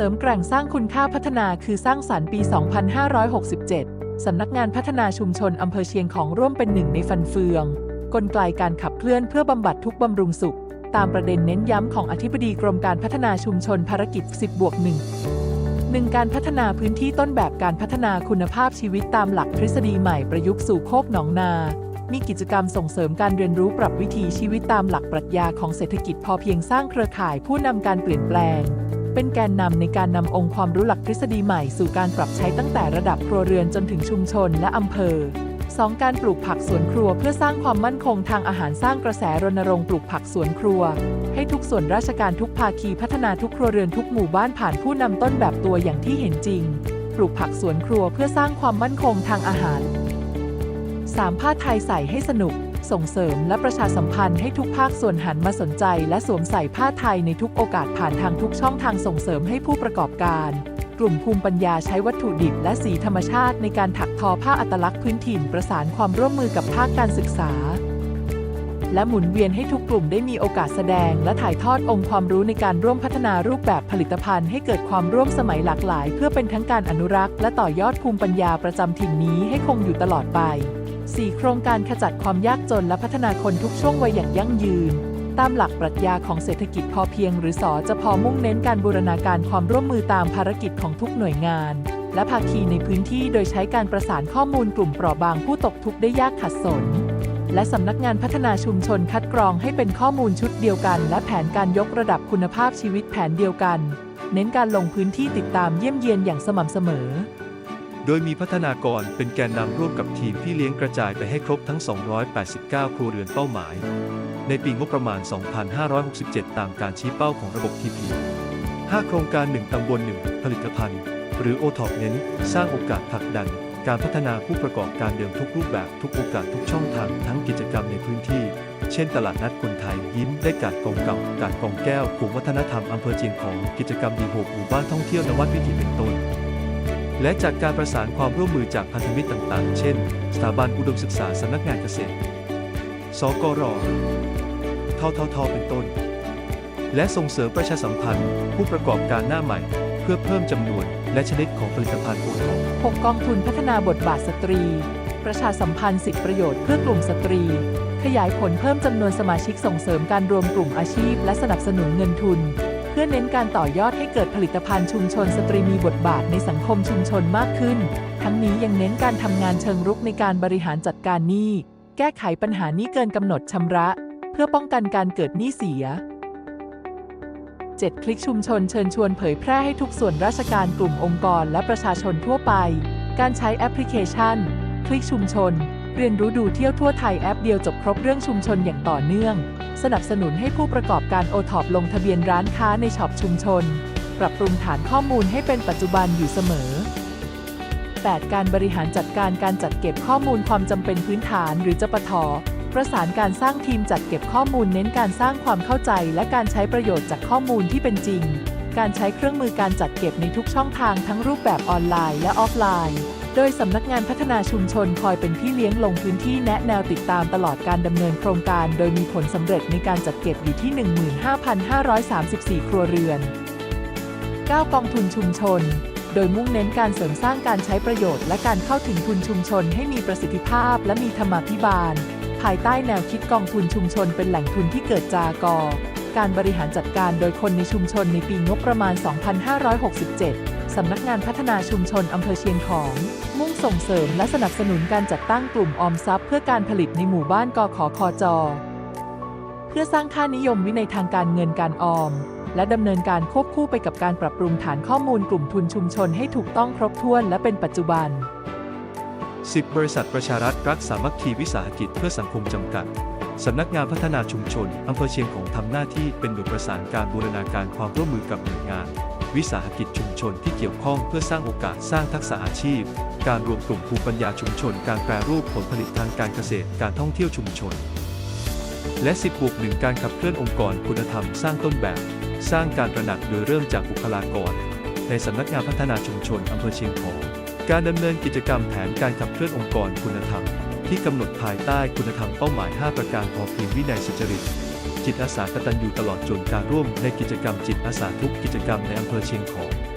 เสริมแกร่งสร้างคุณค่าพัฒนาคือสร้างสรรค์ปี 2567 สำนักงานพัฒนาชุมชนอำเภอเชียงของร่วมเป็นหนึ่งในฟันเฟือง กลไกการขับเคลื่อนเพื่อบำบัดทุกบำรุงสุข ตามประเด็นเน้นย้ำของอธิบดีกรมการพัฒนาชุมชนภารกิจ 10บวก1 1. การพัฒนาพื้นที่ต้นแบบการพัฒนาคุณภาพชีวิตตามหลักทฤษฎีใหม่ประยุกต์สู่โคกหนองนา มีกิจกรรมส่งเสริมการเรียนรู้ปรับวิถีชีวิตตามหลักปรัชญาของเศรษฐกิจพอเพียงสร้างเครือข่ายผู้นำการเปลี่ยนแปลง เป็นแกนนำในการนำองค์ความรู้หลักทฤษฎีใหม่สู่การปรับใช้ตั้งแต่ระดับครัวเรือนจนถึงชุมชนและอำเภอ 2. การปลูกผักสวนครัวเพื่อสร้างความมั่นคงทางอาหารสร้างกระแสรณรงค์ปลูกผักสวนครัว ให้ทุกส่วนราชการทุกภาคีพัฒนาทุกครัวเรือนทุกหมู่บ้านผ่านผู้นำต้นแบบตัวอย่างที่เห็นจริง ปลูกผักสวนครัวเพื่อสร้างความมั่นคงทางอาหาร 3. ผ้าไทยใส่ให้สนุก ส่งเสริมและประชาสัมพันธ์ให้ทุกภาคส่วนหันมาสนใจ และสวมใส่ผ้าไทยในทุกโอกาสผ่านทางทุกช่องทางส่งเสริมให้ผู้ประกอบการ กลุ่มภูมิปัญญาใช้วัตถุดิบและสีธรรมชาติในการถักทอผ้าอัตลักษณ์พื้นถิ่น ประสานความร่วมมือกับภาคการศึกษา และหมุนเวียนให้ทุกกลุ่มได้มีโอกาสแสดง และถ่ายทอดองค์ความรู้ในการร่วมพัฒนารูปแบบผลิตภัณฑ์ ให้เกิดความร่วมสมัยหลากหลาย เพื่อเป็นทั้งการอนุรักษ์ และต่อยอดภูมิปัญญาประจำถิ่นนี้ให้คงอยู่ตลอดไป 4. โครงการขจัดความยากจนและพัฒนาคนทุกช่วงวัยอย่างยั่งยืน ตามหลักปรัชญาของเศรษฐกิจพอเพียง หรือสอจะพอมุ่งเน้นการบูรณาการความร่วมมือตามภารกิจของทุกหน่วยงาน และภาคีในพื้นที่โดยใช้การประสานข้อมูลกลุ่มเปราะบางผู้ตกทุกข์ได้ยากขัดสน และสำนักงานพัฒนาชุมชนคัดกรองให้เป็นข้อมูลชุดเดียวกัน และแผนการยกระดับคุณภาพชีวิตแผนเดียวกัน เน้นการลงพื้นที่ติดตามเยี่ยมเยียนอย่างสม่ำเสมอ โดยมีพัฒนากรเป็นแกนนำร่วมกับทีมที่เลี้ยงกระจายไปให้ครบทั้ง 289 ครัวเรือนเป้าหมาย ในปีงบประมาณ 2567 ตามการชี้เป้าของระบบ TP 5 โครงการ 1 ตำบล 1 ผลิตภัณฑ์ หรือ o t o p เน้น สร้างโอกาสผลักดัน การพัฒนาผู้ประกอบการเดิมทุกรูปแบบทุกโอกาสทุกช่องทางทั้งกิจกรรมในพื้นที่ เช่น ตลาดนัดคนไทยยิ้มได้กาดกองเก่ากาดกองแก้วกลุ่มวัฒนธรรมอำเภอเชียงของกิจกรรมดีหกหมู่บ้านท่องเที่ยวนวัดวิถีเป็นต้น และจากการประสานความร่วมมือจากพันธมิตรต่างๆ เช่น สถาบันอุดมศึกษาสำนักงานเกษตร สกรททท เป็นต้น และส่งเสริมประชาสัมพันธ์ ผู้ประกอบการหน้าใหม่ เพื่อเพิ่มจำนวน และชนิดของผลิตภัณฑ์โอท็อป6กองทุนพัฒนาบทบาทสตรี ประชาสัมพันธ์สิทธิประโยชน์เพื่อกลุ่มสตรี ขยายผลเพิ่มจำนวนสมาชิกส่งเสริมการรวมกลุ่มอาชีพ และสนับสนุนเงินทุน พื่อเน้นการต่อยอดให้เกิดผลิตภัณฑ์ชุมชนสตรีมีบทบาทในสังคมชุมชนมากขึ้น ทั้งนี้ยังเน้นการทำงานเชิงรุกในการบริหารจัดการหนี้ แก้ไขปัญหานี้เกินกำหนดชำระ เพื่อป้องกันการเกิดหนี้เสีย 7 คลิกชุมชนเชิญชวนเผยแพร่ให้ทุกส่วนราชการกลุ่มองค์กรและประชาชนทั่วไป การใช้แอปพลิเคชัน คลิกชุมชน เรียนรู้ดูเที่ยวทั่วไทยแอปเดียวจบครบเรื่องชุมชนอย่างต่อเนื่อง สนับสนุนให้ผู้ประกอบการโอท็อปลงทะเบียนร้านค้าในช็อปชุมชน ปรับปรุงฐานข้อมูลให้เป็นปัจจุบันอยู่เสมอ 8. การบริหารจัดการการจัดเก็บข้อมูลความจำเป็นพื้นฐานหรือจปทประสานการสร้างทีมจัดเก็บข้อมูลเน้นการสร้างความเข้าใจ และการใช้ประโยชน์จากข้อมูลที่เป็นจริง การใช้เครื่องมือการจัดเก็บในทุกช่องทางทั้งรูปแบบออนไลน์และออฟไลน์ ดยสำนักงานพัฒนาชุมชนคอยเป็นพี่เลี้ยงลงพื้นที่แนะแนวติดตามตลอดการดำเนินโครงการ โดยมีผลสำเร็จในการจัดเก็บอยู่ที่ 15,534 ครัวเรือน 9 กองทุนชุมชน โดยมุ่งเน้นการเสริมสร้างการใช้ประโยชน์และการเข้าถึงทุนชุมชนให้มีประสิทธิภาพและมีธรรมาภิบาล ภายใต้แนวคิดกองทุนชุมชนเป็นแหล่งทุนที่เกิดจากอการบริหารจัดการโดยคนในชุมชนในปีงบประมาณ 2567 สำนักงานพัฒนาชุมชนอำเภอเชียงของ มุ่งส่งเสริมและสนับสนุนการจัดตั้งกลุ่มออมทรัพย์ เพื่อการผลิตในหมู่บ้านกขคจ เพื่อสร้างค่านิยมวินัยทางการเงินการออม และดำเนินการควบคู่ไปกับการปรับปรุงฐานข้อมูลกลุ่มทุนชุมชนให้ถูกต้องครบถ้วนและเป็นปัจจุบัน 10 บริษัทประชารัฐรักสามัคคีวิสาหกิจเพื่อสังคมจำกัด สำนักงานพัฒนาชุมชนอำเภอเชียงของทำหน้าที่เป็นหน่วยประสานการบูรณาการความร่วมมือกับหน่วยงาน วิสาหกิจชุมชนที่เกี่ยวข้องเพื่อสร้างโอกาสสร้างทักษะอาชีพ การรวมกลุ่มภูมิปัญญาชุมชน การแปรรูปผลผลิตทางการเกษตร การท่องเที่ยวชุมชน และ 10บวกหนึ่งการขับเคลื่อนองค์กรคุณธรรมสร้างต้นแบบ สร้างการตระหนักโดยเริ่มจากบุคลากร ในสำนักงานพัฒนาชุมชนอำเภอเชียงของการดำเนินกิจกรรมแผนการขับเคลื่อนองค์กรคุณธรรม ที่กำหนดภายใต้คุณธรรมเป้าหมาย 5 ประการพอเพียงวินัยสุจริต จิตอาสากตัญญูตลอดจนการร่วมในกิจกรรมจิตอาสาทุกกิจกรรมในอำเภอเชียงของ